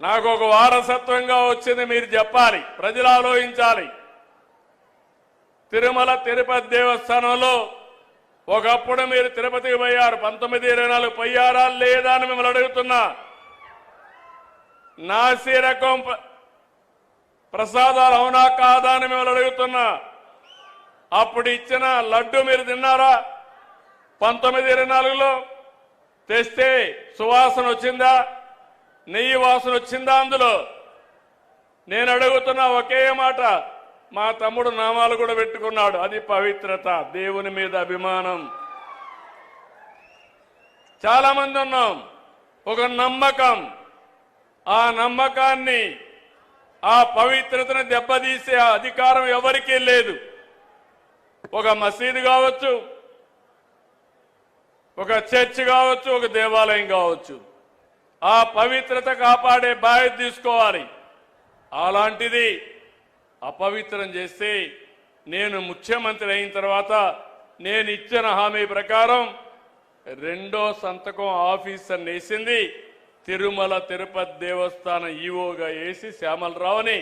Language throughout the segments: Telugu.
నాకు ఒక వారసత్వంగా వచ్చింది మీరు చెప్పాలి ప్రజలు ఆలోచించాలి. తిరుమల తిరుపతి దేవస్థానంలో ఒకప్పుడు మీరు తిరుపతికి పోయారు పంతొమ్మిది ఇరవై నాలుగు పోయారా లేదా అని మిమ్మల్ని అడుగుతున్నా. నాసి రకం ప్రసాదాలు అవునా కాదా అని మిమ్మల్ని అడుగుతున్నా. అప్పుడు ఇచ్చిన లడ్డు మీరు తిన్నారా? పంతొమ్మిది ఇరవై నాలుగులో తెస్తే సువాసన వచ్చిందా? నెయ్యి వాసన వచ్చిందా అందులో? నేను అడుగుతున్న ఒకే మాట మా తమ్ముడు నామాలు కూడా పెట్టుకున్నాడు. అది పవిత్రత దేవుని మీద అభిమానం. చాలా మంది ఉన్నాం. ఒక నమ్మకం. ఆ నమ్మకాన్ని ఆ పవిత్రతను దెబ్బతీసే అధికారం ఎవరికీ లేదు. ఒక మసీదు కావచ్చు ఒక చర్చ్ కావచ్చు ఒక దేవాలయం కావచ్చు. ఆ పవిత్రత కాపాడే బాధ్యత తీసుకోవాలి. అలాంటిది అపవిత్రం చేస్తే నేను ముఖ్యమంత్రి అయిన తర్వాత నేను ఇచ్చిన హామీ ప్రకారం రెండో సంతకం ఆఫీసర్ వేసింది తిరుమల తిరుపతి దేవస్థానం ఈవోగా వేసి శ్యామలరావుని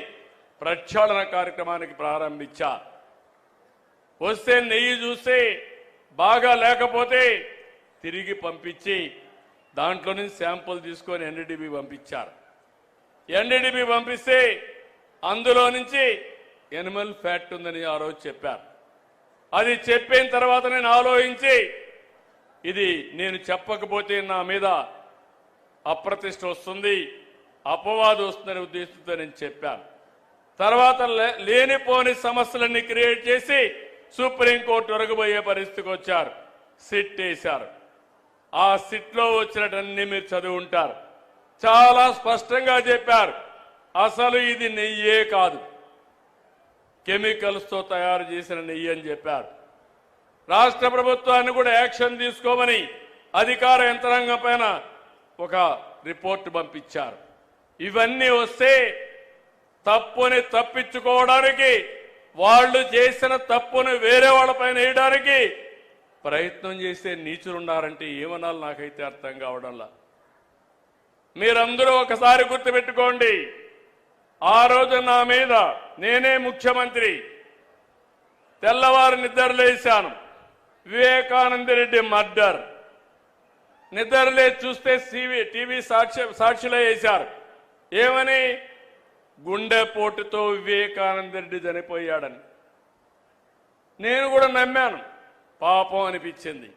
ప్రక్షాళన కార్యక్రమానికి ప్రారంభించా. వస్తే నెయ్యి చూస్తే బాగా లేకపోతే తిరిగి పంపించి దాంట్లో నుంచి శాంపుల్ తీసుకొని ఎన్డీడీబీ పంపించారు. ఎన్డీడీబీ పంపిస్తే అందులో నుంచి ఎనిమల్ ఫ్యాట్ ఉందని ఆ రోజు చెప్పారు. అది చెప్పిన తర్వాత నేను ఆలోచించి ఇది నేను చెప్పకపోతే నా మీద అప్రతిష్ట వస్తుంది అపవాదు వస్తుందనే ఉద్దేశంతో నేను చెప్పాను. తర్వాత లే- లేనిపోని సమస్యలన్నీ క్రియేట్ చేసి సుప్రీంకోర్టు వరకు పోయే పరిస్థితికి వచ్చారు. సిట్ వేశారు ఆ సిట్లో వచ్చినటన్నీ మీరు చదివి ఉంటారు. చాలా స్పష్టంగా చెప్పారు. అసలు ఇది నెయ్యే కాదు. కెమికల్స్తో తయారు చేసిన నెయ్యి అని చెప్పారు. రాష్ట్ర ప్రభుత్వాన్ని కూడా యాక్షన్ తీసుకోమని అధికార యంత్రాంగం పైన ఒక రిపోర్ట్ పంపించారు. ఇవన్నీ వస్తే తప్పుని తప్పించుకోవడానికి వాళ్ళు చేసిన తప్పుని వేరే వాళ్ళపైన వేయడానికి ప్రయత్నం చేసే నీచులున్నారంటే ఏమనాలి నాకైతే అర్థం కావడంలా? మీరందరూ ఒకసారి గుర్తుపెట్టుకోండి. ఆ రోజు నా మీద నేనే ముఖ్యమంత్రి. తెల్లవారు నిద్రలేశాను వివేకానందరెడ్డి మర్డర్. నిద్రలే చూస్తే సివి టీవీ సాక్షి సాక్షిలో వేశారు. ఏమని? గుండెపోటుతో వివేకానందరెడ్డి చనిపోయాడని. నేను కూడా నమ్మాను. పాపం అనిపించింది.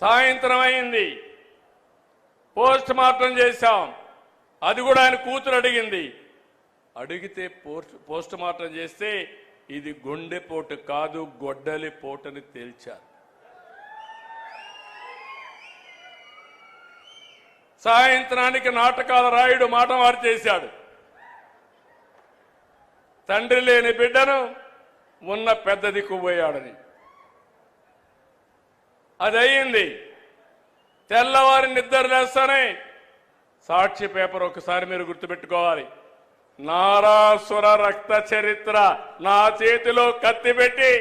సాయంత్రం అయింది. పోస్ట్ మార్టం చేశాం. అది కూడా ఆయన కూతురు అడిగింది. అడిగితే పోస్ట్ పోస్ట్ మార్టం చేస్తే ఇది గుండెపోటు కాదు గొడ్డలి పోటని తేల్చారు. సాయంత్రానికి నాటకాల రాయుడు మాట మారు చేశాడు తండ్రి లేని బిడ్డను ఉన్న పెద్ద దిక్కుపోయాడని అది అయ్యింది తెల్లవారి నిద్ర లేస్తానే సాక్షి పేపర్ ఒకసారి మీరు గుర్తుపెట్టుకోవాలి. నారాసుర రక్త చరిత్ర నా చేతిలో కత్తి పెట్టి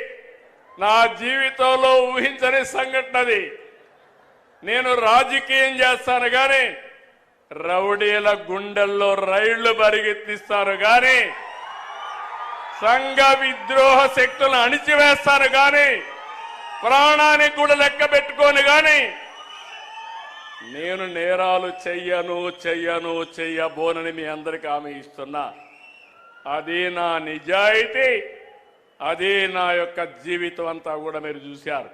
నా జీవితంలో ఊహించని సంఘటనది నేను రాజకీయం చేస్తాను కానీ రౌడీల గుండెల్లో రైళ్ళు పరిగెత్తిస్తాను కానీ సంఘ విద్రోహ శక్తులను అణిచివేస్తాను కానీ ప్రాణానికి కూడా లెక్క పెట్టుకోను కానీ నేను నేరాలు చెయ్యను చెయ్యను చెయ్యబోనని మీ అందరికి హామీ ఇస్తున్నా. అది నా నిజాయితీ అది నా యొక్క జీవితం అంతా కూడా మీరు చూశారు.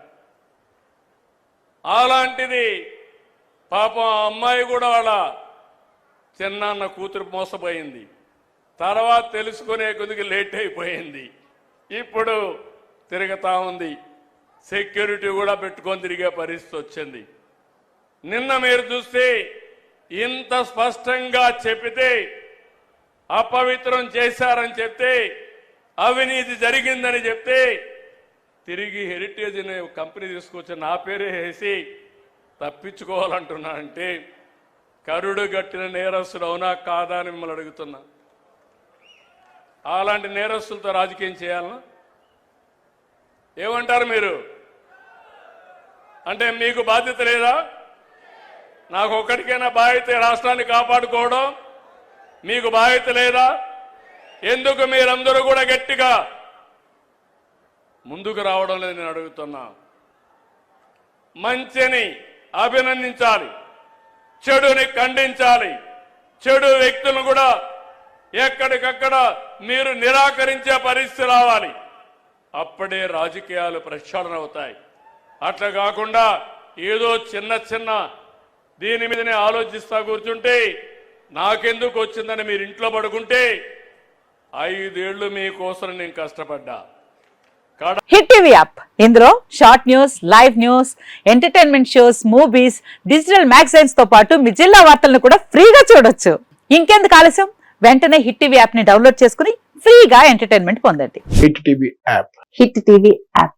అలాంటిది పాపం ఆ అమ్మాయి కూడా వాళ్ళ చిన్నాన్న కూతురు మోసపోయింది. తర్వాత తెలుసుకునే కొద్దిగా లేట్ అయిపోయింది. ఇప్పుడు తిరుగుతూ ఉంది. సెక్యూరిటీ కూడా పెట్టుకొని తిరిగే పరిస్థితి వచ్చింది. నిన్న మీరు చూస్తే ఇంత స్పష్టంగా చెప్పితే అపవిత్రం చేశారని చెప్తే అవినీతి జరిగిందని చెప్తే తిరిగి హెరిటేజ్ అనే కంపెనీ తీసుకొచ్చి నా పేరే వేసి తప్పించుకోవాలంటున్నానంటే కరుడు గట్టిన నేరస్తుడు అవునా కాదా అని మిమ్మల్ని అడుగుతున్నా. అలాంటి నేరస్తులతో రాజకీయం చేయాలనా? ఏమంటారు మీరు? అంటే మీకు బాధ్యత లేదా? నాకు ఒక్కడికైనా బాధ్యత రాష్ట్రాన్ని కాపాడుకోవడం మీకు బాధ్యత లేదా? ఎందుకు మీరందరూ కూడా గట్టిగా ముందుకు రావడం లేదు నేను అడుగుతున్నా. మంచిని అభినందించాలి చెడుని ఖండించాలి. చెడు వ్యక్తులను కూడా ఎక్కడికక్కడ మీరు నిరాకరించే పరిస్థితి రావాలి. అప్పుడే రాజకీయాలు ప్రక్షాళన అవుతాయి. అట్లా కాకుండా ఏదో చిన్న చిన్న దీని మీదనే ఆలోచిస్తా కూర్చుంటే నాకెందుకు వచ్చిందని మీరు ఇంట్లో పడుకుంటే ఐదేళ్ళు మీకోసం నేను కష్టపడ్డా. Hit TV app. ఇందులో short news live news entertainment shows movies digital మ్యాగజైన్స్తో పాటు మీ జిల్లా వార్తలను కూడా ఫ్రీగా చూడొచ్చు. ఇంకెందుకు ఆలస్యం? వెంటనే హిట్ టీవీ యాప్ని డౌన్లోడ్ చేసుకుని ఫ్రీగా ఎంటర్టైన్మెంట్ పొందండి. Hit TV app. Hit TV app.